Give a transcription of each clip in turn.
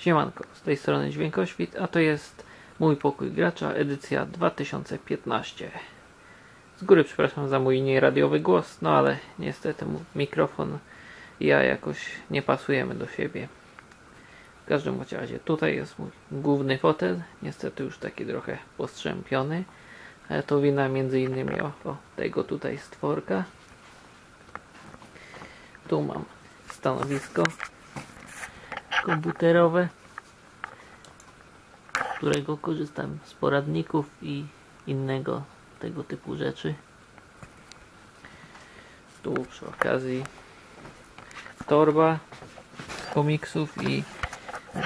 Siemanko, z tej strony Dźwiękoświt, a to jest mój pokój gracza, edycja 2015. Z góry przepraszam za mój nieradiowy głos, no ale niestety mikrofon i ja jakoś nie pasujemy do siebie. W każdym razie tutaj jest mój główny fotel, niestety już taki trochę postrzępiony, ale to wina między innymi o, o tego tutaj stworka. Tu mam stanowisko komputerowe, którego korzystam z poradników i innego tego typu rzeczy. Tu przy okazji torba komiksów i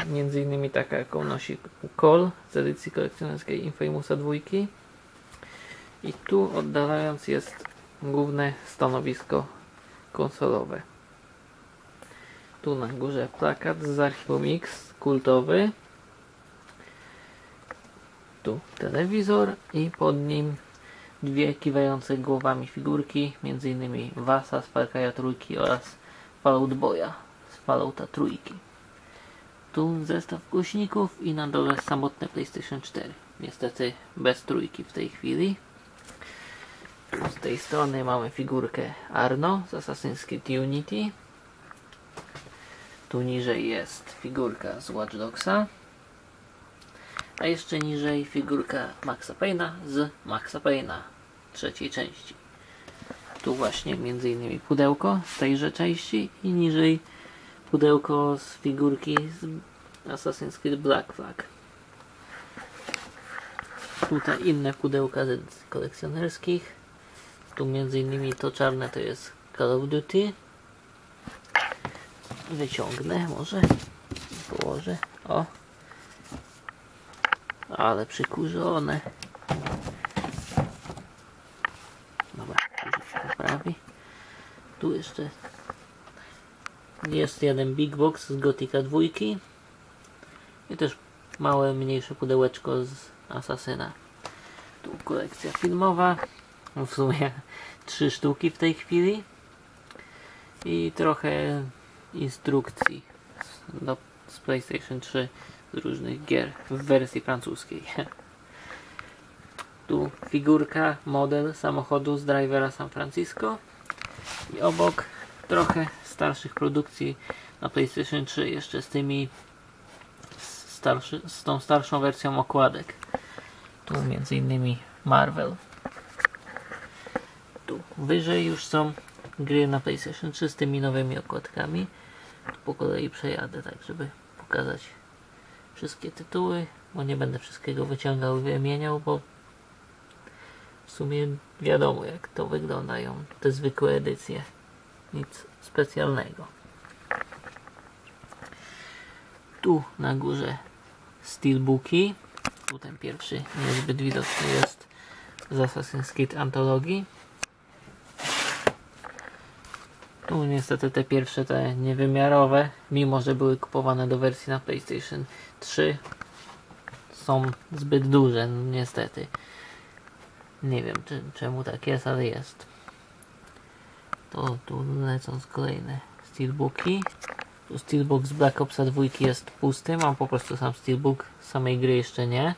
między innymi taka jaką nosi Cole z edycji kolekcjonerskiej Infamousa 2 i tu oddalając jest główne stanowisko konsolowe. Tu na górze plakat z archiwum Mix kultowy. Tu telewizor i pod nim dwie kiwające głowami figurki, m.in. Wasa z Cry'a trójki oraz Fallout Boya z Fallouta trójki. Tu zestaw głośników i na dole samotne PlayStation 4. Niestety bez trójki w tej chwili. Z tej strony mamy figurkę Arno z Assassin's Creed Unity. Tu niżej jest figurka z Watch Dogsa. A jeszcze niżej figurka Maxa Payne'a z Maxa Payne'a trzeciej części. Tu właśnie między innymi pudełko z tejże części i niżej pudełko z figurki z Assassin's Creed Black Flag. Tutaj inne pudełka z kolekcjonerskich. Tu między innymi to czarne to jest Call of Duty. Wyciągnę może. Położę. O. Ale przykurzone. Dobra, poprawi. Tu jeszcze jest jeden big box z Gotika 2 i też małe, mniejsze pudełeczko z Asasyna. Tu kolekcja filmowa. W sumie trzy sztuki w tej chwili. I trochę instrukcji do, z PlayStation 3 z różnych gier w wersji francuskiej. Tu figurka, model samochodu z drivera San Francisco i obok trochę starszych produkcji na PlayStation 3 jeszcze z tymi starszy, z tą starszą wersją okładek. Tu między innymi Marvel. Tu wyżej już są gry na PlayStation 3 z tymi nowymi okładkami. Po kolei przejadę tak, żeby pokazać wszystkie tytuły, bo nie będę wszystkiego wyciągał i wymieniał, bo w sumie wiadomo jak to wyglądają te zwykłe edycje. Nic specjalnego. Tu na górze steelbooki. Tu ten pierwszy niezbyt widoczny jest z Assassin's Creed Antologii. Tu niestety te pierwsze, te niewymiarowe, mimo że były kupowane do wersji na PlayStation 3, są zbyt duże, no niestety. Nie wiem czy, czemu tak jest, ale jest. To tu lecą kolejne steelbooki. Tu steelbook z Black Opsa 2 jest pusty, mam po prostu sam steelbook, samej gry jeszcze nie.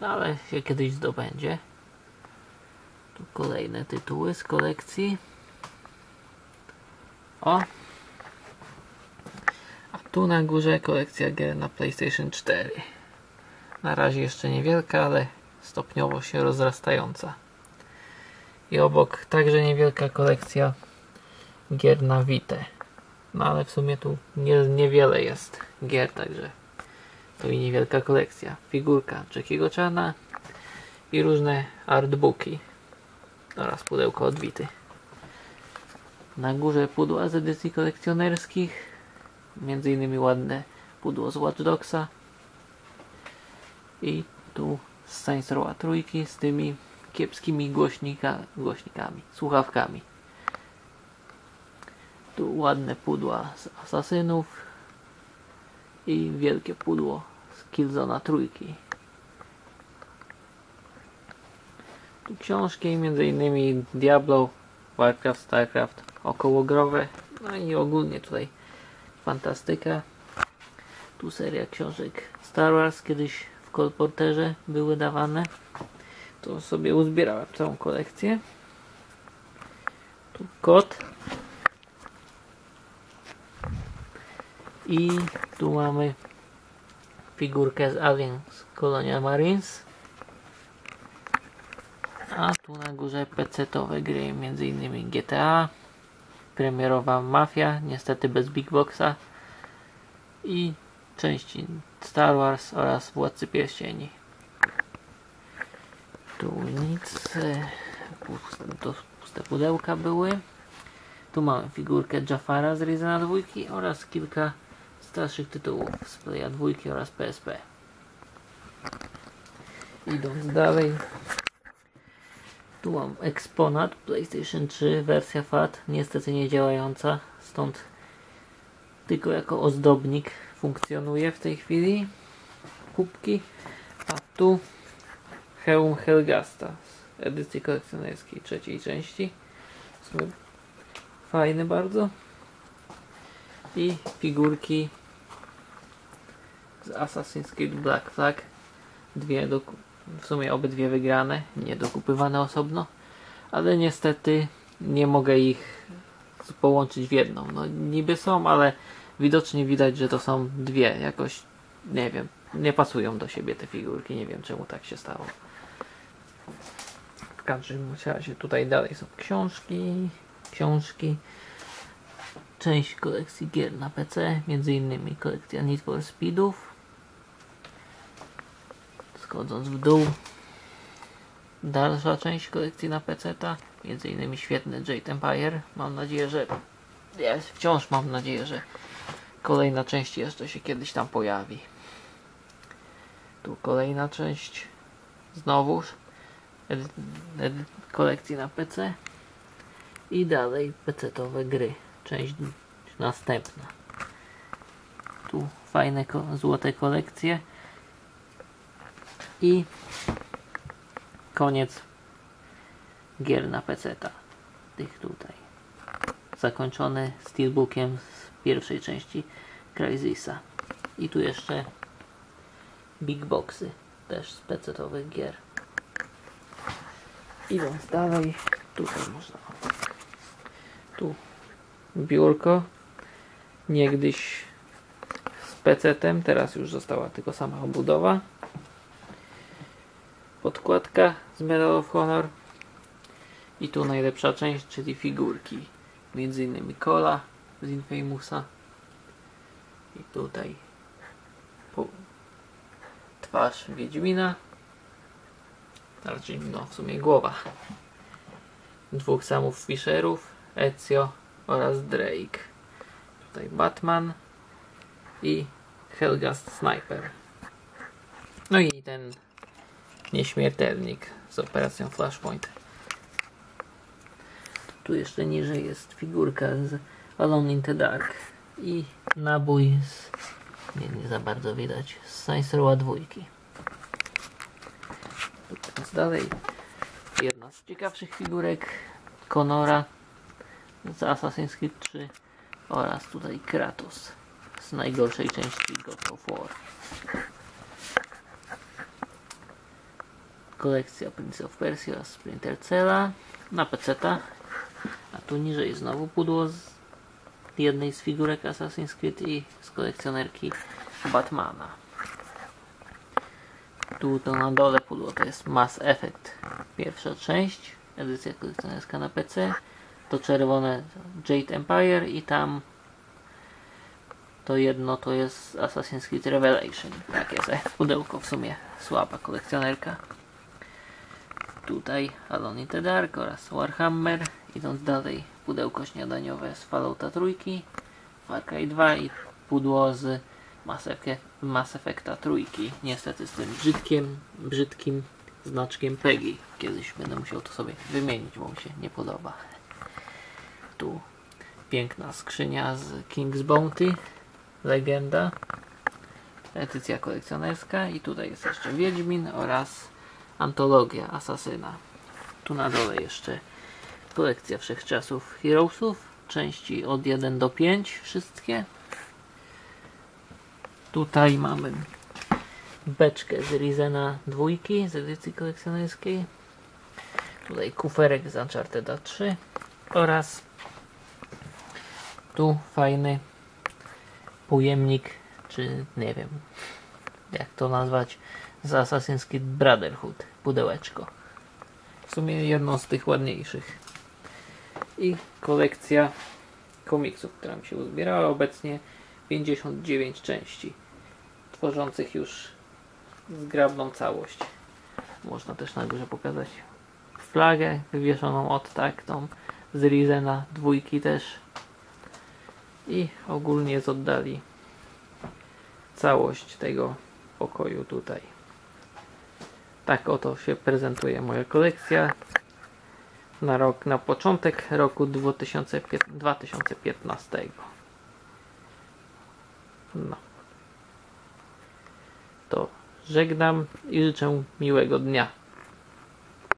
No ale się kiedyś zdobędzie. Tu kolejne tytuły z kolekcji. O! A tu na górze kolekcja gier na PlayStation 4. Na razie jeszcze niewielka, ale stopniowo się rozrastająca. I obok także niewielka kolekcja gier na Vita. No ale w sumie tu nie, niewiele jest gier, także to i niewielka kolekcja. Figurka Jackiego Chana i różne artbooki oraz pudełko od Vity. Na górze pudła z edycji kolekcjonerskich, między innymi ładne pudło z Watch Dogsa i tu z Saints trójki z tymi kiepskimi głośnika, głośnikami, słuchawkami. Tu ładne pudła z Asasynów i wielkie pudło z Killzona trójki. Tu książki, m.in. Diablo, Warcraft, Starcraft, okołogrowe, no i ogólnie tutaj fantastyka. Tu seria książek Star Wars kiedyś w kolporterze były dawane. To sobie uzbierałem całą kolekcję. Tu kot. I tu mamy figurkę z Aliens Colonial Marines. A tu na górze PC-towe gry, m.in. GTA, premierowa Mafia, niestety bez Big Boxa i części Star Wars oraz Władcy Pierścieni. Tu nic, to puste pudełka były. Tu mamy figurkę Jafara z Ryzena 2 oraz kilka starszych tytułów z Playa 2 oraz PSP. Idąc dalej, tu mam eksponat PlayStation 3 wersja FAT, niestety nie działająca, stąd tylko jako ozdobnik funkcjonuje w tej chwili. Kubki, a tu hełm Helgasta z edycji kolekcjonerskiej trzeciej części. Fajny bardzo. I figurki z Assassin's Creed Black Flag. Dwie do, w sumie obydwie wygrane, nie dokupywane osobno, ale niestety nie mogę ich połączyć w jedną. No niby są, ale widocznie widać, że to są dwie. Jakoś nie wiem, nie pasują do siebie te figurki. Nie wiem czemu tak się stało. W każdym razie tutaj dalej są książki, książki. Część kolekcji gier na PC, między innymi kolekcja Need for Speedów. Schodząc w dół, dalsza część kolekcji na PC, między innymi świetny Jade Empire. Mam nadzieję, że jest, wciąż mam nadzieję, że kolejna część jeszcze się kiedyś tam pojawi. Tu kolejna część, znowuż kolekcji na PC i dalej PC-towe gry. Część następna. Tu fajne ko złote kolekcje i koniec gier na PC-ta. Tych tutaj. Zakończony steelbookiem z pierwszej części Crysisa. I tu jeszcze big boxy też z PC-towych gier. Idąc dalej, tutaj można. Tu biurko. Niegdyś z PC-tem, teraz już została tylko sama obudowa. Podkładka z Medal of Honor. I tu najlepsza część, czyli figurki. Między innymi Cola z Infamousa. I tutaj twarz Wiedźmina. Raczej no w sumie głowa. Dwóch samów Fisherów, Ezio oraz Drake. Tutaj Batman i Helgast Sniper. No i ten nieśmiertelnik z operacją Flashpoint. Tu jeszcze niżej jest figurka z Alone in the Dark i nabój z nie, nie za bardzo widać z Saints Row dwójki. Teraz dalej jedna z ciekawszych figurek Conora z Assassin's Creed 3 oraz tutaj Kratos z najgorszej części God of War. Kolekcja Prince of Persia oraz Splinter Cella na PC-ta. A tu niżej znowu pudło z jednej z figurek Assassin's Creed i z kolekcjonerki Batmana. Tu to na dole pudło to jest Mass Effect pierwsza część, edycja kolekcjonerska na PC. To czerwone Jade Empire i tam to jedno to jest Assassin's Creed Revelation. Takie pudełko w sumie słaba kolekcjonerka. Tutaj Alone in the Dark oraz Warhammer. Idąc dalej pudełko śniadaniowe z Fallouta trójki, Far Cry 2 i pudło z Mass, Effect, Mass Effecta trójki. Niestety z tym brzydkim, brzydkim znaczkiem PEGI. Kiedyś będę musiał to sobie wymienić, bo mi się nie podoba. Tu piękna skrzynia z King's Bounty, legenda, edycja kolekcjonerska i tutaj jest jeszcze Wiedźmin oraz antologia Asasyna. Tu na dole jeszcze kolekcja wszechczasów Heroesów, części od 1 do 5 wszystkie. Tutaj mamy beczkę z Rizena dwójki z edycji kolekcjonerskiej. Tutaj kuferek z Uncharted 3 oraz tu fajny pojemnik, czy nie wiem jak to nazwać, z Assassin's Creed Brotherhood, pudełeczko. W sumie jedno z tych ładniejszych. I kolekcja komiksów, która mi się uzbierała obecnie 59 części, tworzących już zgrabną całość. Można też na górze pokazać flagę wywieszoną od taktą z Rizena dwójki też i ogólnie z oddali całość tego pokoju tutaj. Tak oto się prezentuje moja kolekcja na rok, na początek roku 2015. 2015. No. To żegnam i życzę miłego dnia.